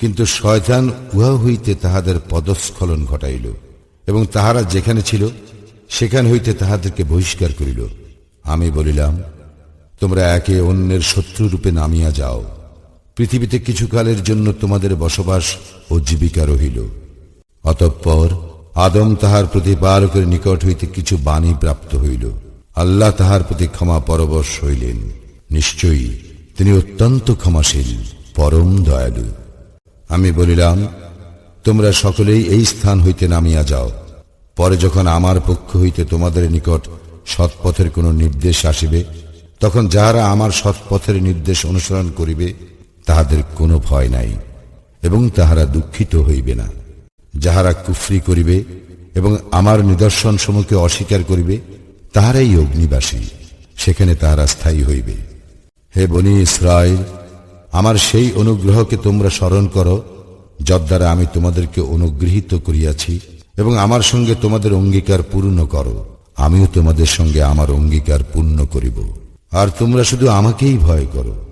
কিন্তু শয়তান উহা হইতে তাহাদের পদস্খলন ঘটাইল, এবং তাহারা যেখানে ছিল, সেখান হইতে তাহাদেরকে বহিষ্কার করিল। আমি বলিলাম, তোমরা একে অন্যের শত্রুরূপে নামিয়া যাও। পৃথিবীতে কিছুকালের জন্য তোমাদের বসবাস ও জীবিকা রহিল। অতঃপর আদম তাহার প্রতিপালকের নিকট হইতে কিছু বাণী প্রাপ্ত হইল। আল্লাহ তাহার প্রতি ক্ষমা পরবশ হইলেন। নিশ্চয়ই তিনি অত্যন্ত ক্ষমাশীল, পরম দয়ালু। আমি বলিলাম, তোমরা সকলেই এই স্থান হইতে নামিয়া যাও। পরে যখন আমার পক্ষ হইতে তোমাদের নিকট সৎপথের কোনো নির্দেশ আসিবে, তখন যাহারা আমার সৎপথের নির্দেশ অনুসরণ করিবে, তাহাদের কোনো ভয় নাই, এবং তাহারা দুঃখিত হইবে না। যাহারা কুফরি করিবে এবং আমার নিদর্শন সমূহকে অস্বীকার করিবে, তাহারাই অগ্নিবাসী, সেখানে তাহারা স্থায়ী হইবে। হে বনি ইসরায়েল আমার সেই অনুগ্রহকে তোমরা স্মরণ করো যদ্বারা আমি তোমাদেরকে অনুগৃহীত করিয়াছি এবং আমার সঙ্গে তোমাদের অঙ্গীকার পূর্ণ করো। আমিও তোমাদের সঙ্গে আমার অঙ্গীকার পূর্ণ করিব। আর তোমরা শুধু আমাকেই ভয় করো।